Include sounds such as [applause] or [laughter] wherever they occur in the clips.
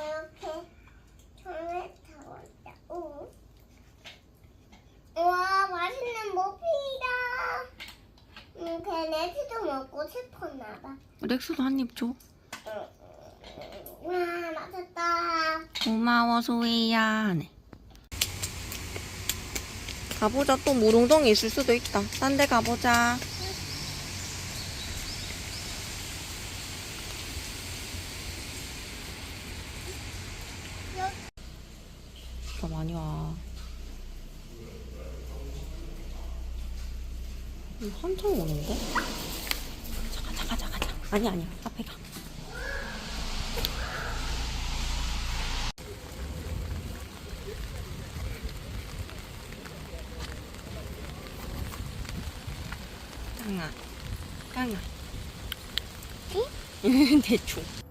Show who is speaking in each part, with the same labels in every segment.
Speaker 1: 이렇게 손을 잡았다. 오. 우와, 맛있는 모피다. 음, 걔네들도 먹고 싶었나 봐.
Speaker 2: 렉스도 한 입 줘.
Speaker 1: 와, 맛있다.
Speaker 2: 고마워 소희야. 네. 가보자 또 무릉동이 있을 수도 있다. 딴 데 가보자. 더 많이 와. 음, 한참 오는데? 잠깐 잠깐 잠깐 잠깐. 아니 아니야 앞에 가. 깡아, 깡아. 응? [laughs] 대충.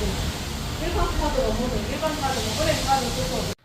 Speaker 2: 뭐, 일반 카드 넘어서 일반 카드, 뭐 은행 카드, 그거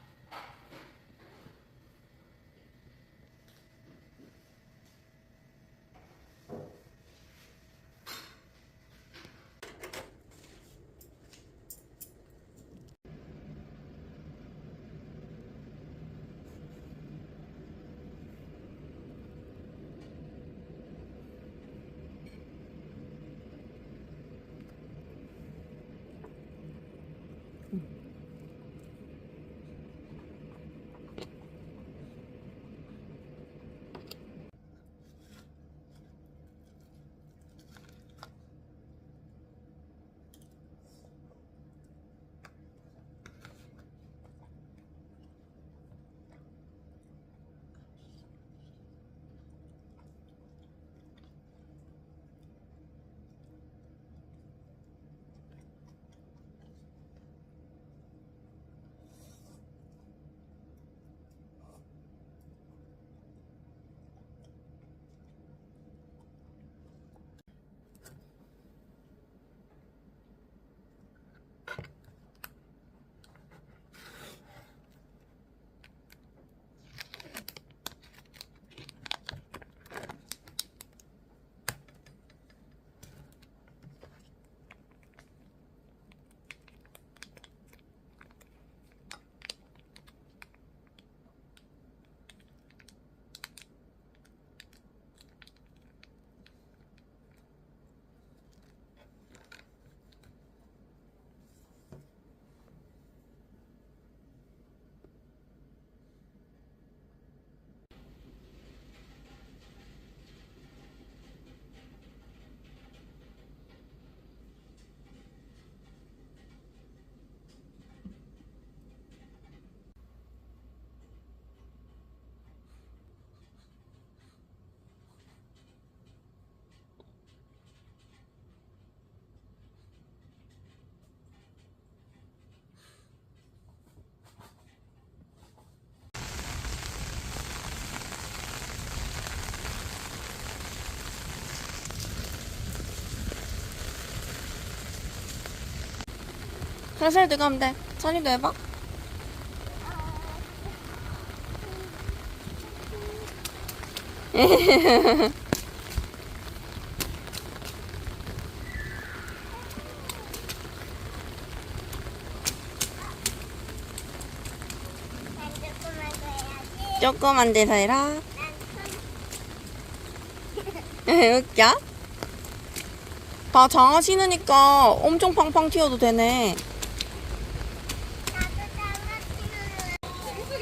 Speaker 2: 살살 들어가면 돼. 찬이도 해봐. [laughs] 조그만 데서 해라. [laughs] 웃겨? 다 장화 신으니까 엄청 팡팡 튀어도 되네.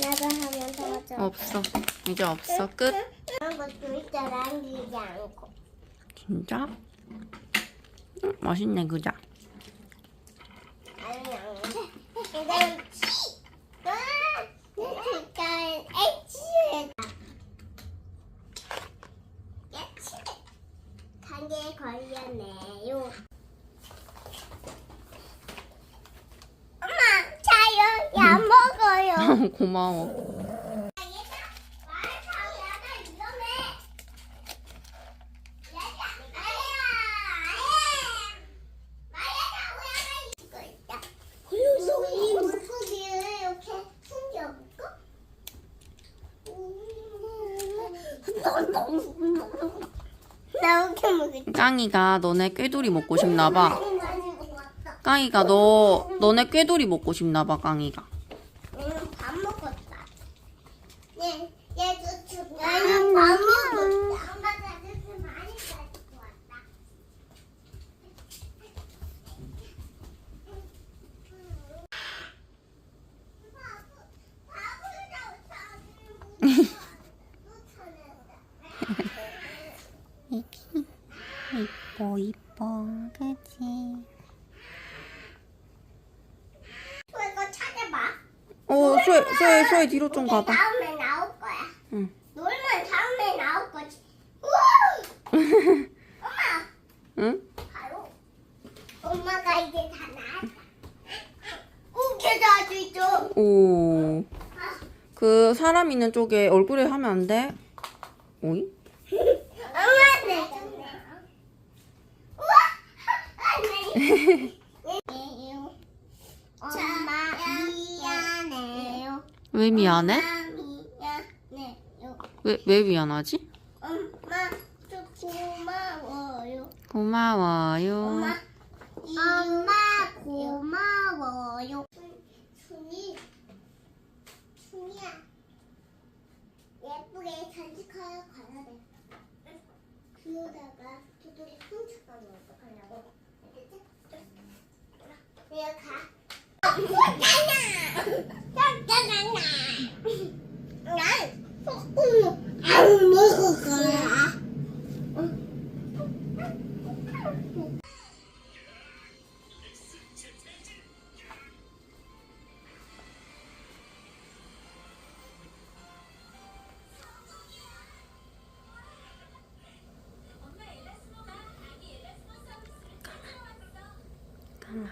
Speaker 1: 나도.
Speaker 2: 없어. 이제 없어. 끝.
Speaker 1: 그런 것도 있잖아, 남기지 않고.
Speaker 2: 진짜? 응, 맛있네, 그자.
Speaker 1: 아니, 이건 치! 와! 색깔 H! 야치! 단계에 걸렸네요. 엄마, 자요. 야, 먹어요.
Speaker 2: 고마워. 깡이가 너네 꾀돌이 먹고 싶나봐. 깡이가 너, 너네 꾀돌이 먹고 싶나봐, 깡이가.
Speaker 1: 얘는 밥 먹었다. 얘, 얘도 죽. 얘는 밥 먹었다. 엄마 자주 많이 가지고 왔다.
Speaker 2: 이뻐, 이뻐, 그치?
Speaker 1: 이거 찾아봐.
Speaker 2: 어, 수혜, 수혜, 수혜 뒤로 좀 가봐.
Speaker 1: 다음에 나올 거야.
Speaker 2: 응.
Speaker 1: 놀면 다음에 나올 거지. [laughs] 우와! 엄마,
Speaker 2: 응?
Speaker 1: 바로 엄마가 이제 다 나왔다. 웃겨서 아주 있죠.
Speaker 2: 오. 그 사람 있는 쪽에 얼굴에 하면 안 돼? 오이?
Speaker 1: 엄마한테 좀 우와! 안돼. 엄마 미안해요.
Speaker 2: 왜 미안해?
Speaker 1: 엄마 미안해요.
Speaker 2: 왜, 왜 미안하지?
Speaker 1: 엄마 좀 고마워요.
Speaker 2: 고마워요.
Speaker 1: 엄마, 엄마 고마워요. 순이, 순이야. 예쁘게 간직하러 가야 돼. 그러다가 도둑이 훔쳐 嗯